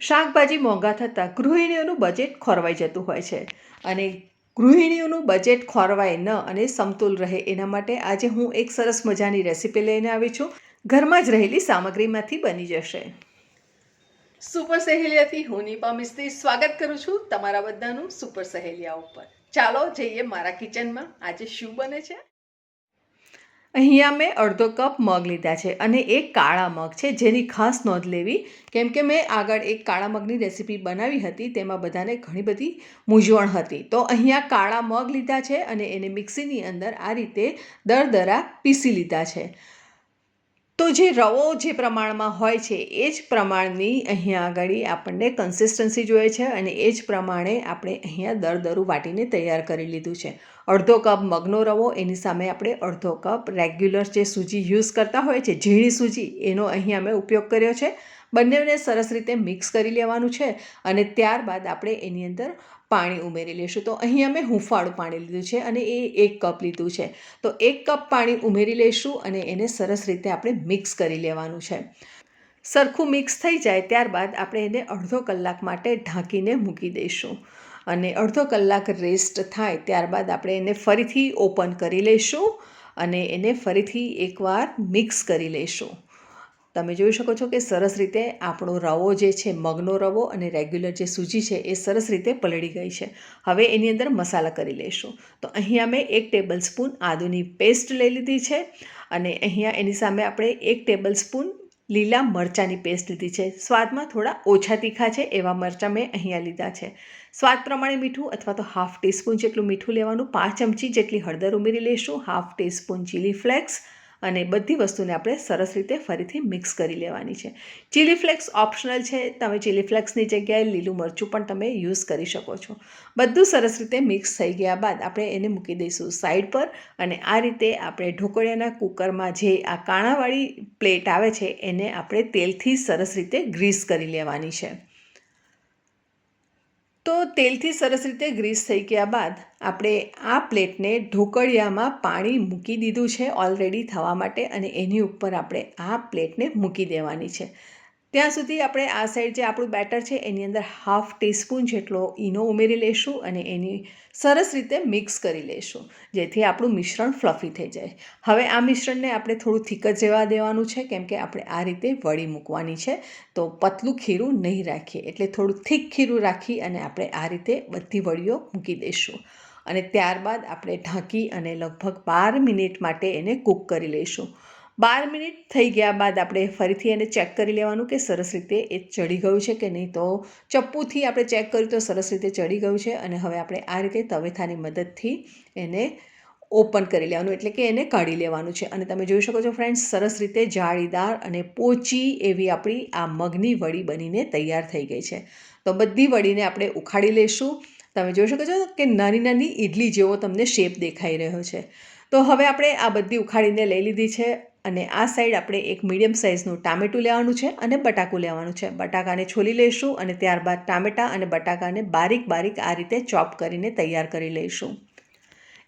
શાકભાજી મોંઘા થતાં ગૃહિણીઓનું બજેટ ખોરવાઈ જતું હોય છે. અને ગૃહિણીઓનું બજેટ ખોરવાય ન અને સમતુલ રહે એના માટે આજે હું એક સરસ મજાની રેસીપી લઈને આવી છું. ઘરમાં જ રહેલી સામગ્રીમાંથી બની જશે. સુપર સહેલિયાથી હું નિપા મિસ્ત્રી સ્વાગત કરું છું તમારા બધાનું સુપર સહેલિયા ઉપર. ચાલો જઈએ મારા કિચનમાં આજે શું બને છે? અહીંયા મેં અડધો કપ મગ લીધા છે અને એક કાળા મગ છે, જેની ખાસ નોંધ લેવી. કેમ કે મેં આગળ એક કાળા મગની રેસીપી બનાવી હતી, તેમાં બધાને ઘણી બધી મૂંઝવણ હતી. તો અહીંયા કાળા મગ લીધા છે અને એને મિક્સીની અંદર આ રીતે દરદરા પીસી લીધા છે. તો જે રવો જે પ્રમાણમાં હોય છે, એ જ પ્રમાણની અહીંયા આગળ આપણને કન્સિસ્ટન્સી જોઈએ છે અને એ જ પ્રમાણે આપણે અહીંયા દરદરું વાટીને તૈયાર કરી લીધું છે. અડધો કપ મગનો રવો, એની સામે આપણે અડધો કપ રેગ્યુલર જે સૂજી યુઝ કરતા હોય છે, ઝીણી સૂજી, એનો અહીંયા અમે ઉપયોગ કર્યો છે. બંનેને સરસ રીતે મિક્સ કરી લેવાનું છે અને ત્યારબાદ આપણે એની અંદર પાણી ઉમેરી લઈશું તો અહીં અમે હુંફાળું પાણી લીધું છે અને એ એક કપ લીધું છે. તો એક કપ પાણી ઉમેરી લઈશું અને એને સરસ રીતે આપણે મિક્સ કરી લેવાનું છે. સરખું મિક્સ થઈ જાય ત્યારબાદ આપણે એને અડધો કલાક માટે ઢાંકીને મૂકી દઈશું. અને અડધો કલાક રેસ્ટ થાય ત્યારબાદ આપણે એને ફરીથી ઓપન કરી લઈશું અને એને ફરીથી એકવાર મિક્સ કરી લઈશું તમે જોઈ શકો છો કે સરસ રીતે આપણો રવો જે છે, મગનો રવો અને રેગ્યુલર જે સૂજી છે, એ સરસ રીતે પલળી ગઈ છે. હવે એની અંદર મસાલા કરી લઈશું તો અહીંયા મેં એક ટેબલ સ્પૂન આદુની પેસ્ટ લઈ લીધી છે અને અહીંયા એની સામે આપણે એક ટેબલ સ્પૂન લીલા મરચાંની પેસ્ટ લીધી છે. સ્વાદમાં થોડા ઓછા તીખા છે એવા મરચાં મેં અહીંયા લીધા છે. સ્વાદ પ્રમાણે મીઠું અથવા તો હાફ ટીસ્પૂન જેટલું મીઠું લેવાનું, પાંચ ચમચી જેટલી હળદર ઉમેરી લઈશું હાફ ટીસ્પૂન ચીલી ફ્લેક્સ અને બધી વસ્તુને આપણે સરસ રીતે ફરીથી મિક્સ કરી લેવાની છે. ચીલી ફ્લેક્સ ઓપ્શનલ છે. તમે ચીલી ફ્લેક્સની જગ્યાએ લીલું મરચું પણ તમે યુઝ કરી શકો છો. બધું સરસ રીતે મિક્સ થઈ ગયા બાદ આપણે એને મૂકી દઈશું સાઈડ પર અને આ રીતે આપણે ઢોકળિયાના કુકરમાં જે આ કાણાવાળી પ્લેટ આવે છે, એને આપણે તેલથી સરસ રીતે ગ્રીસ કરી લેવાની છે. તો તેલથી સરસ રીતે ગ્રીસ થઈ ગયા બાદ આપણે આ પ્લેટને ઢોકળિયામાં પાણી મૂકી દીધું છે ઓલરેડી થવા માટે અને એની ઉપર આપણે આ પ્લેટને મૂકી દેવાની છે. ત્યાં સુધી આપણે આ સાઈડ જે આપણું બેટર છે, એની અંદર હાફ ટીસ્પૂન જેટલો ઈનો ઉમેરી લઈશું અને એની સરસ રીતે મિક્સ કરી લઈશું જેથી આપણું મિશ્રણ ફ્લફી થઈ જાય. હવે આ મિશ્રણને આપણે થોડું થીક જ જેવા દેવાનું છે, કેમ કે આપણે આ રીતે વળી મૂકવાની છે. તો પતલું ખીરું નહીં રાખીએ. એટલે થોડું થીક ખીરું રાખી અને આપણે આ રીતે બધી વળીઓ મૂકી દઈશું અને ત્યારબાદ આપણે ઢાંકી અને લગભગ બાર મિનિટ માટે એને કૂક કરી લઈશું બાર મિનિટ થઈ ગયા બાદ આપણે ફરીથી એને ચેક કરી લેવાનું કે સરસ રીતે એ ચડી ગયું છે કે નહીં. તો ચપ્પુથી આપણે ચેક કર્યું તો સરસ રીતે ચડી ગયું છે અને હવે આપણે આ રીતે તવેથાની મદદથી એને ઓપન કરી લેવાનું, એટલે કે એને કાઢી લેવાનું છે. અને તમે જોઈ શકો છો ફ્રેન્ડ્સ સરસ રીતે જાળીદાર અને પોચી એવી આપણી આ મગની વડી બનીને તૈયાર થઈ ગઈ છે. તો બધી વડીને આપણે ઉખાડી લઈશું તમે જોઈ શકો છો કે નાની નાની ઇડલી જેવો તમને શેપ દેખાઈ રહ્યો છે. તો હવે આપણે આ બધી ઉખાડીને લઈ લીધી છે. અને આ સાઈડ આપણે એક મીડિયમ સાઇઝનું ટામેટું લેવાનું છે અને બટાકું લેવાનું છે. બટાકાને છોલી લઈશું અને ત્યારબાદ ટામેટાં અને બટાકાને બારીક બારીક આ રીતે ચોપ કરીને તૈયાર કરી લઈશું.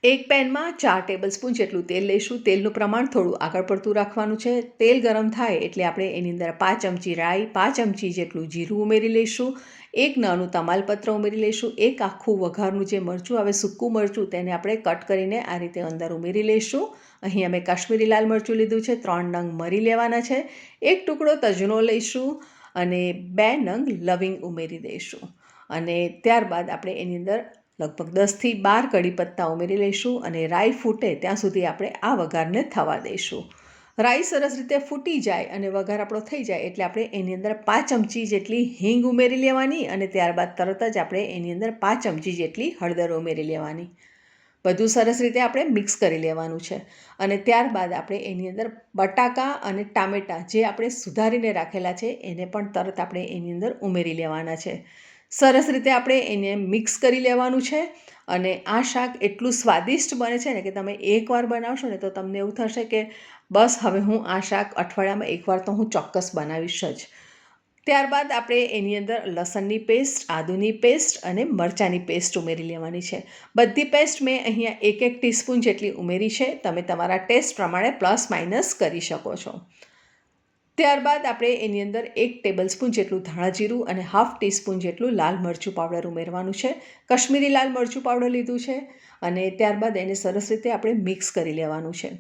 એક પેનમાં ચાર ટેબલ સ્પૂન જેટલું તેલ લઈશું તેલનું પ્રમાણ થોડું આગળ પડતું રાખવાનું છે. તેલ ગરમ થાય એટલે આપણે એની અંદર પાંચ ચમચી રાઈ, પાંચ ચમચી જેટલું જીરું ઉમેરી લઈશું એક નાનું તમાલપત્ર ઉમેરી લઈશું એક આખું વઘારનું જે મરચું આવે, સૂકું મરચું, તેને આપણે કટ કરીને આ રીતે અંદર ઉમેરી લઈશું અહીં અમે કાશ્મીરી લાલ મરચું લીધું છે. ત્રણ નંગ મરી લેવાના છે. એક ટુકડો તજનો લઈશું અને બે નંગ લવિંગ ઉમેરી દઈશું અને ત્યારબાદ આપણે એની અંદર લગભગ દસથી બાર કડી પત્તા ઉમેરી લઈશું અને રાઈ ફૂટે ત્યાં સુધી આપણે આ વઘારને થવા દઈશું. રાઈ સરસ રીતે ફૂટી જાય અને વઘાર આપણો થઈ જાય એટલે આપણે એની અંદર પાંચ ચમચી જેટલી હિંગ ઉમેરી લેવાની અને ત્યારબાદ તરત જ આપણે એની અંદર પાંચ ચમચી જેટલી હળદર ઉમેરી લેવાની. બધું સરસ રીતે આપણે મિક્સ કરી લેવાનું છે અને ત્યારબાદ આપણે એની અંદર બટાકા અને ટામેટાં જે આપણે સુધારીને રાખેલા છે એને પણ તરત આપણે એની અંદર ઉમેરી લેવાના છે. સરસ રીતે આપણે એને મિક્સ કરી લેવાનું છે અને આ શાક એટલું સ્વાદિષ્ટ બને છે ને કે તમે એકવાર બનાવશો ને તો તમને એવું થશે કે બસ હવે હું આ શાક અઠવાડિયામાં એકવાર તો હું ચોક્કસ બનાવીશ જ. ત્યારબાદ આપણે એની અંદર લસણની પેસ્ટ આદુની પેસ્ટ અને મરચાંની પેસ્ટ ઉમેરી લેવાની છે. બધી પેસ્ટ મેં અહીંયા એક એક ટીસ્પૂન જેટલી ઉમેરી છે. તમે તમારા ટેસ્ટ પ્રમાણે પ્લસ માઇનસ કરી શકો છો. ત્યારબાદ આપણે એની અંદર એક ટેબલ સ્પૂન જેટલું ધાણા જીરું અને હાફ ટીસ્પૂન જેટલું લાલ મરચું પાવડર ઉમેરવાનું છે. કશ્મીરી લાલ મરચું પાવડર લીધું છે અને ત્યારબાદ એને સરસ રીતે આપણે મિક્સ કરી લેવાનું છે.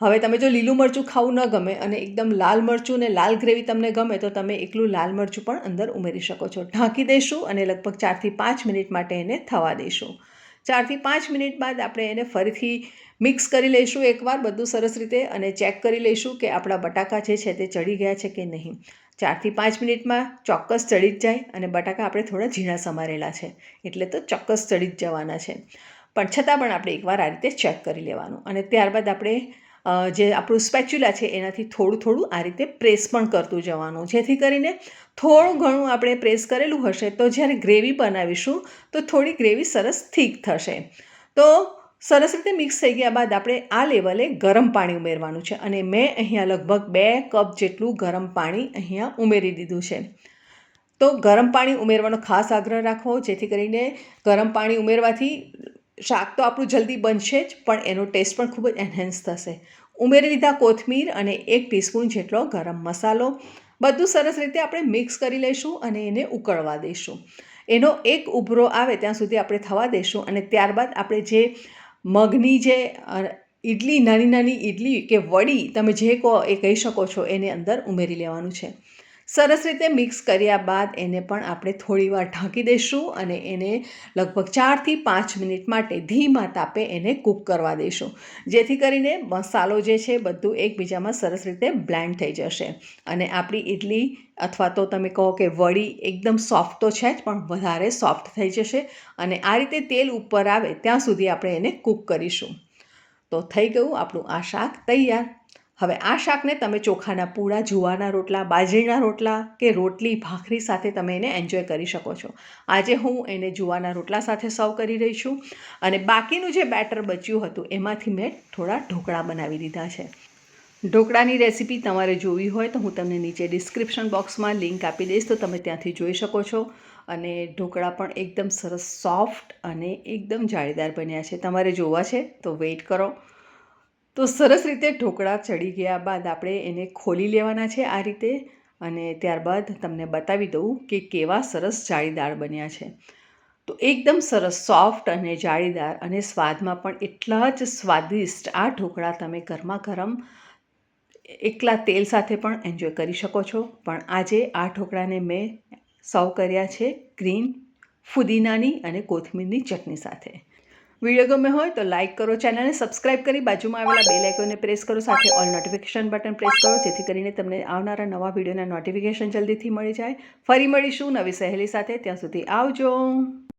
હવે તમે જો લીલું મરચું ખાવું ન ગમે અને એકદમ લાલ મરચું અને લાલ ગ્રેવી તમને ગમે તો તમે એકલું લાલ મરચું પણ અંદર ઉમેરી શકો છો. ઢાંકી દઈશું અને લગભગ ચારથી પાંચ મિનિટ માટે એને થવા દઈશું ચારથી પાંચ મિનિટ બાદ આપણે એને ફરીથી મિક્સ કરી લઈશું એકવાર બધું સરસ રીતે અને ચેક કરી લઈશું કે આપણા બટાકા જે છે તે ચડી ગયા છે કે નહીં. ચારથી પાંચ મિનિટમાં ચોક્કસ ચડી જ જાય અને બટાકા આપણે થોડા ઝીણા સમારેલા છે. એટલે તો ચોક્કસ ચડી જ જવાના છે. પણ છતાં પણ આપણે એકવાર આ રીતે ચેક કરી લેવાનું અને ત્યારબાદ આપણે જે આપણું સ્પેચ્યુલા છે, એનાથી થોડું થોડું આ રીતે પ્રેસ પણ કરતું જવાનું. જેથી કરીને થોડું ઘણું આપણે પ્રેસ કરેલું હશે, તો જ્યારે ગ્રેવી બનાવીશું, તો થોડી ગ્રેવી સરસ થીક થશે. તો સરસ રીતે મિક્સ થઈ ગયા બાદ આપણે આ લેવલે ગરમ પાણી ઉમેરવાનું છે. અને મેં અહીંયા લગભગ બે કપ જેટલું ગરમ પાણી અહીંયા ઉમેરી દીધું છે. તો ગરમ પાણી ઉમેરવાનો ખાસ આગ્રહ રાખવો, જેથી કરીને ગરમ પાણી ઉમેરવાથી શાક તો આપણું જલ્દી બનશે જ, પણ એનો ટેસ્ટ પણ ખૂબ જ એન્હેન્સ થશે. ઉમેરી લીધા કોથમીર અને એક ટીસ્પૂન જેટલો ગરમ મસાલો. બધું સરસ રીતે આપણે મિક્સ કરી લઈશું અને એને ઉકળવા દઈશું. એનો એક ઉભરો આવે ત્યાં સુધી આપણે થવા દઈશું અને ત્યારબાદ આપણે જે મગની જે ઇડલી નાની નાની ઇડલી કે વડી તમે જે કહો એ કહી શકો છો, એને અંદર ઉમેરી લેવાનું છે. સરસ રીતે મિક્સ કર્યા બાદ એને પણ આપણે થોડીવાર ઢાંકી દઈશું અને એને લગભગ ચારથી પાંચ મિનિટ માટે ધીમા તાપે એને કૂક કરવા દઈશું. જેથી કરીને મસાલો જે છે બધું એકબીજામાં સરસ રીતે બ્લેન્ડ થઈ જશે. અને આપણી ઇડલી અથવા તો તમે કહો કે વડી એકદમ સોફ્ટ તો છે જ, પણ વધારે સોફ્ટ થઈ જશે અને આ રીતે તેલ ઉપર આવે ત્યાં સુધી આપણે એને કૂક કરીશું. તો થઈ ગયું આપણું આ શાક તૈયાર. હવે આ શાકને તમે ચોખાના પૂળા જુવારના રોટલા, બાજરીના રોટલા કે રોટલી, ભાખરી સાથે તમે એને એન્જોય કરી શકો છો. આજે હું એને જુવાના રોટલા સાથે સર્વ કરી રહી છું અને બાકીનું જે બેટર બચ્યું હતું એમાંથી મેં થોડા ઢોકળા બનાવી દીધા છે. ઢોકળાની રેસીપી તમારે જોવી હોય તો હું તમને નીચે ડિસ્ક્રિપ્શન બોક્સમાં લિંક આપી દઈશ, તો તમે ત્યાંથી જોઈ શકો છો. અને ઢોકળા પણ એકદમ સરસ સોફ્ટ અને એકદમ જાળીદાર બન્યા છે. તમારે જોવા છે તો વેઇટ કરો. તો સરસ રીતે ઢોકળા ચડી ગયા બાદ આપણે એને ખોલી લેવાના છે આ રીતે અને ત્યારબાદ તમને બતાવી દઉં કે કેવા સરસ જાળીદાર બન્યા છે. તો એકદમ સરસ સોફ્ટ અને જાળીદાર અને સ્વાદમાં પણ એટલા જ સ્વાદિષ્ટ આ ઢોકળા તમે ગરમા ગરમ એકલા તેલ સાથે પણ એન્જોય કરી શકો છો. પણ આજે આ ઢોકળાને મેં સર્વ કર્યા છે ગ્રીન ફુદીનાની અને કોથમીરની ચટણી સાથે. વીડિયો ગમે હોય તો લાઇક કરો, ચેનલને સબસ્ક્રાઇબ કરી બાજુમાં આવેલા બે લાઇકોને પ્રેસ કરો, સાથે ઓલ નોટિફિકેશન બટન પ્રેસ કરો, જેથી કરીને તમને આવનારા નવા વિડીયોના નોટિફિકેશન જલ્દીથી મળી જાય. ફરી મળીશું નવી સહેલી સાથે, ત્યાં સુધી આવજો.